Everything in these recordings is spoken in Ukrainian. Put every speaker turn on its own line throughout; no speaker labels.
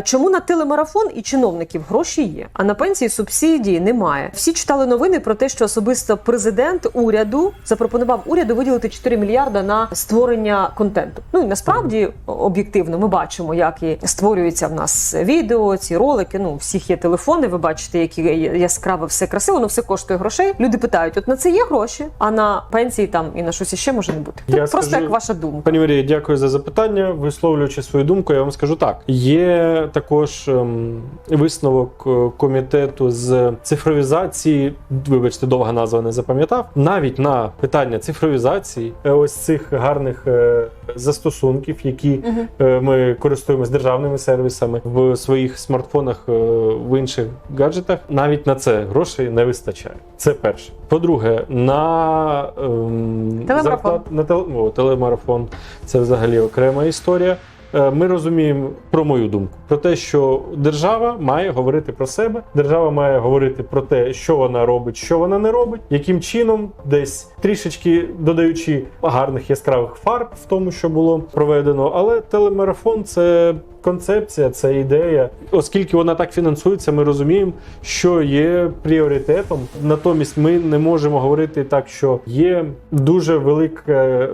Чому на телемарафон і чиновників гроші є, а на пенсії субсидії немає? Всі читали новини про те, що особисто президент уряду запропонував уряду виділити 4 мільярда на створення контенту. Ну і насправді об'єктивно ми бачимо, як і створюється в нас відео, ці ролики. Ну, всіх є телефони. Ви бачите, які яскраве все красиво, воно все коштує грошей. Люди питають: от на це є гроші, а на пенсії там і на щось іще може не бути.
Я
Тут просто
скажу-
як ваша думка.
Пані Марія, дякую за запитання. Висловлюючи свою думку, я вам скажу так: є також ем, висновок е, комітету з цифровізації. Вибачте, довга назва не запам'ятав. Навіть на питання цифровізації, е, ось цих гарних е, застосунків, які е, ми користуємося державними сервісами в своїх смартфонах, в інших гаджетах. Навіть на це грошей не вистачає. Це перше. По-друге, на ем,
Телемарафон.
зарплат- на тел... О, телемарафон це взагалі окрема історія. Е, Ми розуміємо про мою думку про те, що держава має говорити про себе, держава має говорити про те, що вона робить, що вона не робить, яким чином, десь трішечки додаючи гарних яскравих фарб в тому, що було проведено. Але телемарафон це концепція, це ідея. Оскільки вона так фінансується, ми розуміємо, що є пріоритетом. Натомість ми не можемо говорити так, що є дуже велике,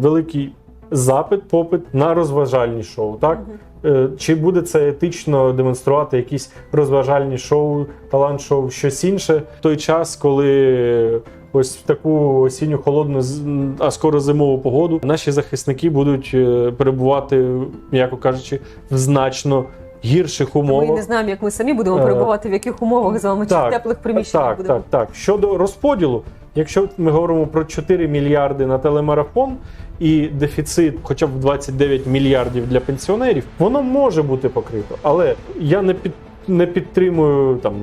великий запит, попит на розважальні шоу. Так Е, чи буде це етично демонструвати якісь розважальні шоу, талант-шоу, щось інше в той час, коли. Ось в таку осінню холодну, а скоро зимову погоду наші захисники будуть е, перебувати, м'яко кажучи, в значно гірших
Ми
умовах.
не знаємо, як ми самі будемо
Е,
перебувати, в яких умовах з вами чи в теплих приміщеннях
Так,
будемо.
так, так. Щодо розподілу, якщо ми говоримо про 4 мільярди на телемарафон і дефіцит, хоча б 29 мільярдів для пенсіонерів, воно може бути покрито. Але я не під не підтримую там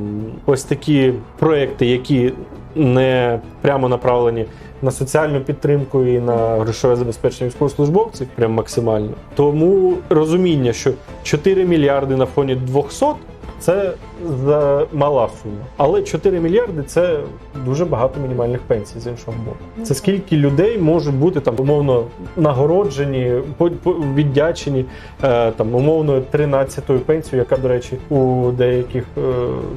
ось такі проекти, які не прямо направлені на соціальну підтримку і на грошове забезпечення військовослужбовців, прям максимально. Тому розуміння, що 4 мільярди на фоні 200 це за мала сума. Але 4 мільярди це дуже багато мінімальних пенсій з іншого боку. Це скільки людей можуть бути там умовно нагороджені, віддячені е, там умовно 13-ю пенсією, яка, до речі, у деяких е,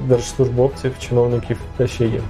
держслужбовців, чиновників теж ще є.